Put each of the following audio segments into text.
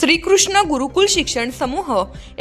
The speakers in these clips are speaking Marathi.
श्रीकृष्ण गुरुकुल शिक्षण समूह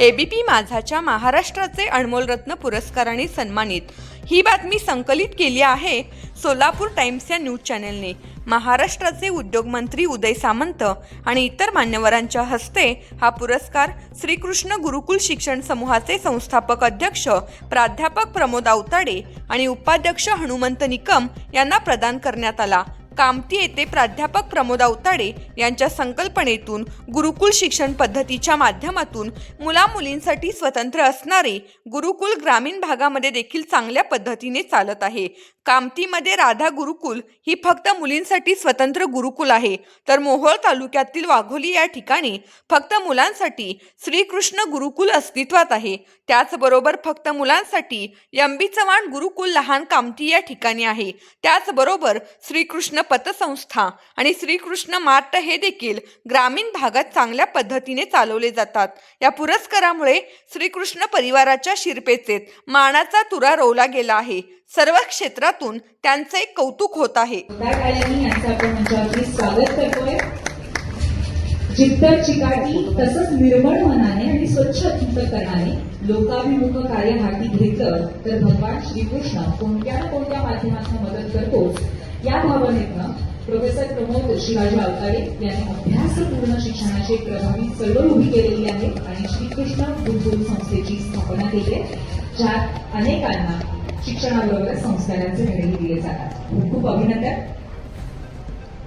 एबीपी माझाच्या महाराष्ट्राचे अनमोलरत्न पुरस्काराने सन्मानित. ही बातमी संकलित केली आहे सोलापूर टाइम्स या न्यूज चॅनलने. महाराष्ट्राचे उद्योगमंत्री उदय सामंत आणि इतर मान्यवरांच्या हस्ते हा पुरस्कार श्रीकृष्ण गुरुकुल शिक्षण समूहाचे संस्थापक अध्यक्ष प्राध्यापक प्रमोद आवताडे आणि उपाध्यक्ष हनुमंत निकम यांना प्रदान करण्यात आला. कामती येथे प्राध्यापक प्रमोद आवताडे यांच्या संकल्पनेतून गुरुकुल शिक्षण पद्धतीच्या माध्यमातून मुलामुलींसाठी स्वतंत्र असणारे गुरुकुल ग्रामीण भागामध्ये देखील चांगल्या पद्धतीने चालत आहे. कामतीमध्ये राधा गुरुकुल ही फक्त मुलींसाठी स्वतंत्र गुरुकुल आहे. तर मोहोळ तालुक्यातील वाघोली या ठिकाणी फक्त मुलांसाठी श्रीकृष्ण गुरुकुल अस्तित्वात आहे. त्याचबरोबर फक्त मुलांसाठी यंबी चव्हाण गुरुकुल लहान कामती या ठिकाणी आहे. त्याचबरोबर श्रीकृष्ण पतसंस्था आणि श्रीकृष्ण मार्ट हे देखील ग्रामीण भागात चांगल्या पद्धतीने चालवले जातात. या पुरस्कारामुळे श्रीकृष्ण परिवाराच्या शिरपेचेत मानाचा तुरा रोवला गेला आहे. सर्व क्षेत्रातून त्यांचे कौतुक होत आहे. चित्तर म्हणजे चिकाटी तसंच निर्मळ मनाने आणि स्वच्छ चिंतकनाने लोकाभिमुख कार्य हाती घेतलं तर भगवान श्रीकृष्ण कोणत्या ना कोणत्या माध्यमातून मदत करतोच. या भावनेतनं प्रोफेसर प्रमोद शिवाजी अवतारे यांनी अभ्यासपूर्ण शिक्षणाची एक प्रभावी चळवळ उभी केलेली आहे आणि श्रीकृष्ण गुरुकुल संस्थेची स्थापना केली आहे ज्यात अनेकांना शिक्षणाबरोबर संस्कारांचे धडेही दिले जातात. खूप खूप अभिनंदन.